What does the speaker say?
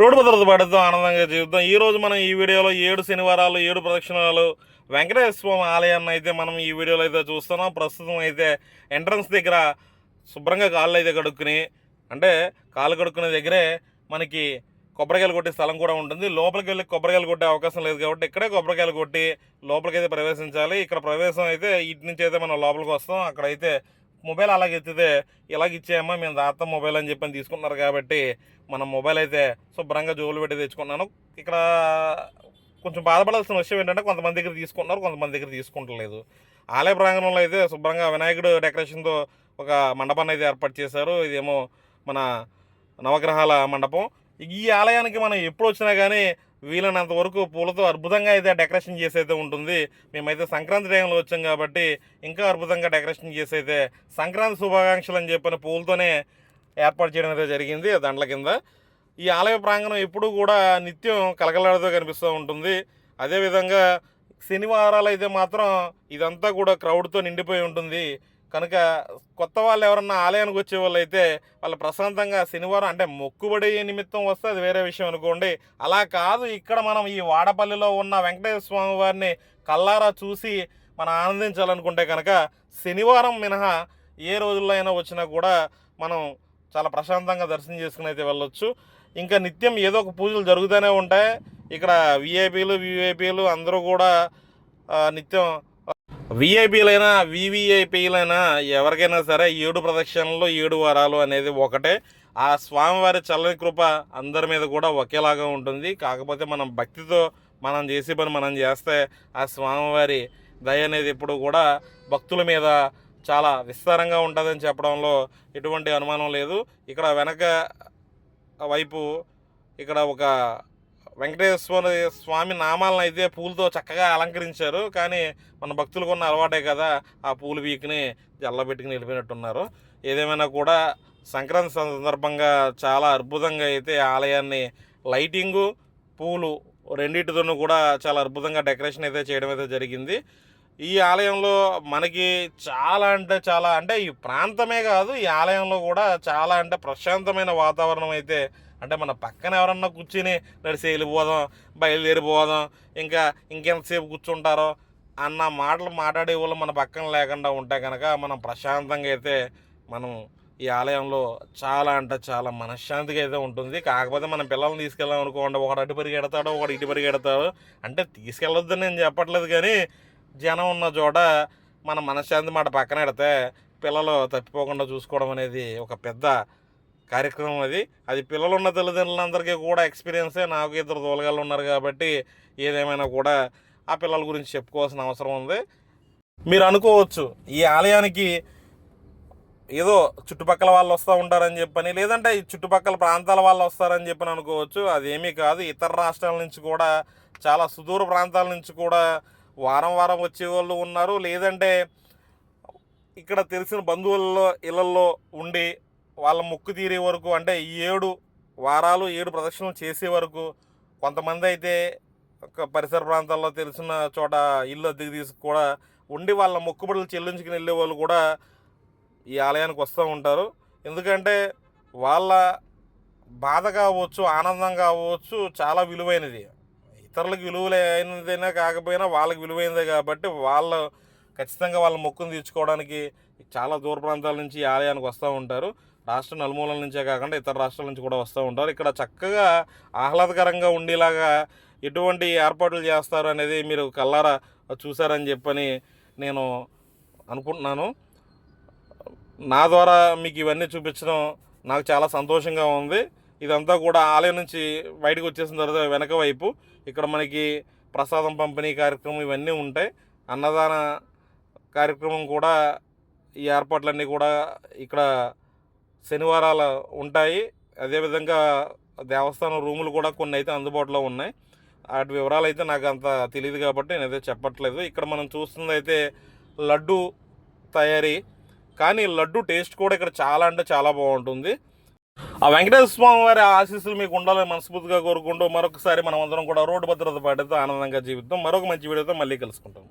Road భద్రత పడుతూ ఆనందంగా జీవితం ఈరోజు మనం ఈ వీడియోలో ఏడు శనివారాలు ఏడు ప్రదక్షిణాలు వెంకటేశ్వర స్వామి ఆలయాన్ని అయితే మనం ఈ వీడియోలో అయితే చూస్తున్నాం. ప్రస్తుతం అయితే ఎంట్రన్స్ దగ్గర శుభ్రంగా కాళ్ళు అయితే కడుక్కుని అంటే కాళ్ళు కడుక్కునే దగ్గరే మనకి కొబ్బరికాయలు కొట్టే స్థలం కూడా ఉంటుంది. లోపలికి వెళ్ళి కొబ్బరికాయలు కొట్టే అవకాశం లేదు కాబట్టి ఇక్కడే కొబ్బరికాయలు కొట్టి లోపలికి అయితే ప్రవేశించాలి. ఇక్కడ ప్రవేశం అయితే ఇటు నుంచి అయితే మనం లోపలికి వస్తాం. అక్కడైతే మొబైల్ అలాగే ఎత్తితే ఇలాగ ఇచ్చేయమ్మా మేము దాత మొబైల్ అని చెప్పని తీసుకున్నారు కాబట్టి మన మొబైల్ అయితే శుభ్రంగా జోలు పెట్టి తెచ్చుకున్నాను. ఇక్కడ కొంచెం బాధపడాల్సిన విషయం ఏంటంటే కొంతమంది దగ్గర తీసుకుంటున్నారు కొంతమంది దగ్గర తీసుకుంటలేదు. ఆలయ ప్రాంగణంలో అయితే శుభ్రంగా వినాయకుడు డెకరేషన్తో ఒక మండపాన్ని అయితే ఏర్పాటు చేశారు. ఇదేమో మన నవగ్రహాల మండపం. ఈ ఆలయానికి మనం ఎప్పుడు వచ్చినా కానీ వీలైనంత వరకు పూలతో అద్భుతంగా అయితే డెకరేషన్ చేసి అయితే ఉంటుంది. మేమైతే సంక్రాంతి టైంలో వచ్చాం కాబట్టి ఇంకా అద్భుతంగా డెకరేషన్ చేసి అయితే సంక్రాంతి శుభాకాంక్షలు అని చెప్పిన పూలతోనే ఏర్పాటు చేయడం అయితే జరిగింది దండల కింద. ఈ ఆలయ ప్రాంగణం ఎప్పుడూ కూడా నిత్యం కలకలాడుతూ కనిపిస్తూ ఉంటుంది. అదేవిధంగా శనివారాలు అయితే మాత్రం ఇదంతా కూడా క్రౌడ్తో నిండిపోయి ఉంటుంది. కనుక కొత్త వాళ్ళు ఎవరన్నా ఆలయానికి వచ్చే వాళ్ళు అయితే వాళ్ళు ప్రశాంతంగా శనివారం అంటే మొక్కుబడి నిమిత్తం వస్తే అది వేరే విషయం అనుకోండి. అలా కాదు ఇక్కడ మనం ఈ వాడపల్లిలో ఉన్న వెంకటేశ్వర స్వామి వారిని కల్లారా చూసి మనం ఆనందించాలనుకుంటే కనుక శనివారం మినహా ఏ రోజుల్లో అయినా వచ్చినా కూడా మనం చాలా ప్రశాంతంగా దర్శనం చేసుకుని అయితే వెళ్ళొచ్చు. ఇంకా నిత్యం ఏదో ఒక పూజలు జరుగుతూనే ఉంటాయి. ఇక్కడ విఐపీలు వివైపీలు అందరూ కూడా నిత్యం విఐపీలైనా వివిఐపీలైనా ఎవరికైనా సరే ఏడు ప్రదక్షిణలు ఏడు వారాలు అనేది ఒకటే. ఆ స్వామివారి చల్లని కృప అందరి మీద కూడా ఒకేలాగా ఉంటుంది. కాకపోతే మనం భక్తితో మనం చేసే పని మనం చేస్తే ఆ స్వామివారి దయ అనేది ఎప్పుడు కూడా భక్తుల మీద చాలా విస్తారంగా ఉంటుందని చెప్పడంలో ఎటువంటి అనుమానం లేదు. ఇక్కడ వెనక వైపు ఇక్కడ ఒక వెంకటేశ్వర స్వామి నామాలను అయితే పూలతో చక్కగా అలంకరించారు. కానీ మన భక్తులకు ఉన్న అలవాటే కదా ఆ పూలు వీక్ని జల్లబెట్టుకుని వెళ్ళిపోయినట్టున్నారు. ఏదేమైనా కూడా సంక్రాంతి సందర్భంగా చాలా అద్భుతంగా అయితే ఆలయాన్ని లైటింగు పూలు రెండింటితోనూ కూడా చాలా అద్భుతంగా డెకరేషన్ అయితే చేయడం అయితే జరిగింది. ఈ ఆలయంలో మనకి చాలా అంటే చాలా అంటే ఈ ప్రాంతమే కాదు ఈ ఆలయంలో కూడా చాలా అంటే ప్రశాంతమైన వాతావరణం అయితే అంటే మన పక్కన ఎవరన్నా కూర్చుని నడిచి వెళ్ళిపోదాం బయలుదేరిపోదాం ఇంకా ఇంకెంతసేపు కూర్చుంటారో అన్న మాటలు మాట్లాడే వాళ్ళు మన పక్కన లేకుండా ఉంటే కనుక మనం ప్రశాంతంగా అయితే మనం ఈ ఆలయంలో చాలా అంటే చాలా మనశ్శాంతిగా అయితే ఉంటుంది. కాకపోతే మన పిల్లల్ని తీసుకెళ్ళాం అనుకోండి ఒకడు అటు పరిగెడతాడు ఒకడు ఇటు పరిగెడతాడు. అంటే తీసుకెళ్ళొద్దని నేను చెప్పట్లేదు కానీ జనం ఉన్న చోట మన మనశ్శాంతి మాట పక్కన పెడితే పిల్లలు తప్పిపోకుండా చూసుకోవడం అనేది ఒక పెద్ద కార్యక్రమం అది. అది పిల్లలు ఉన్న తల్లిదండ్రులందరికీ కూడా ఎక్స్పీరియన్సే. నాకు ఇద్దరు తోలగాళ్ళు ఉన్నారు కాబట్టి ఏదేమైనా కూడా ఆ పిల్లల గురించి చెప్పుకోవాల్సిన అవసరం ఉంది. మీరు అనుకోవచ్చు ఈ ఆలయానికి ఏదో చుట్టుపక్కల వాళ్ళు వస్తూ ఉంటారని చెప్పని లేదంటే ఈ చుట్టుపక్కల ప్రాంతాల వాళ్ళు వస్తారని చెప్పని అనుకోవచ్చు. అదేమీ కాదు. ఇతర రాష్ట్రాల నుంచి కూడా చాలా సుదూర ప్రాంతాల నుంచి కూడా వారం వారం వచ్చే వాళ్ళు ఉన్నారు. లేదంటే ఇక్కడ తెలిసిన బంధువులలో ఇళ్ళల్లో ఉండి వాళ్ళ మొక్కు తీరే వరకు అంటే ఈ ఏడు వారాలు ఏడు ప్రదక్షిణలు చేసే వరకు కొంతమంది అయితే ఒక పరిసర ప్రాంతాల్లో తెలిసిన చోట ఇల్లు అద్దెకి తీసుకు కూడా ఉండి వాళ్ళ మొక్కుబడులు చెల్లించుకుని వెళ్ళే వాళ్ళు కూడా ఈ ఆలయానికి వస్తూ ఉంటారు. ఎందుకంటే వాళ్ళ బాధ కావచ్చు ఆనందం కావచ్చు చాలా విలువైనది. ఇతరులకు విలువలైనదైనా కాకపోయినా వాళ్ళకి విలువైనదే కాబట్టి వాళ్ళు ఖచ్చితంగా వాళ్ళ మొక్కును తీర్చుకోవడానికి చాలా దూర ప్రాంతాల నుంచి ఈ ఆలయానికి వస్తూ ఉంటారు. రాష్ట్ర నలుమూలల నుంచే కాకుండా ఇతర రాష్ట్రాల నుంచి కూడా వస్తూ ఉంటారు. ఇక్కడ చక్కగా ఆహ్లాదకరంగా ఉండేలాగా ఎటువంటి ఏర్పాట్లు చేస్తారు అనేది మీరు కల్లారా చూసారని చెప్పని నేను అనుకుంటున్నాను. నా ద్వారా మీకు ఇవన్నీ చూపించడం నాకు చాలా సంతోషంగా ఉంది. ఇదంతా కూడా ఆలయం నుంచి బయటకు వచ్చేసిన తర్వాత వెనక వైపు ఇక్కడ మనకి ప్రసాదం పంపిణీ కార్యక్రమం ఇవన్నీ ఉంటాయి. అన్నదాన కార్యక్రమం కూడా ఈ ఏర్పాట్లన్నీ కూడా ఇక్కడ శనివారాలు ఉంటాయి. అదేవిధంగా దేవస్థానం రూములు కూడా కొన్ని అయితే అందుబాటులో ఉన్నాయి. వాటి వివరాలు అయితే నాకు అంత తెలియదు కాబట్టి నేనైతే చెప్పట్లేదు. ఇక్కడ మనం చూస్తుంది అయితే లడ్డు తయారీ. కానీ లడ్డు టేస్ట్ కూడా ఇక్కడ చాలా అంటే చాలా బాగుంటుంది. ఆ వెంకటేశ్వర స్వామి వారి ఆశీస్సులు మీకు ఉండాలని మనస్ఫూర్తిగా కోరుకుంటూ మరొకసారి మనం అందరం కూడా రోడ్డు భద్రత పాటితో ఆనందంగా జీవితం మరొక మంచి వీడియోతో మళ్ళీ కలుసుకుంటాం.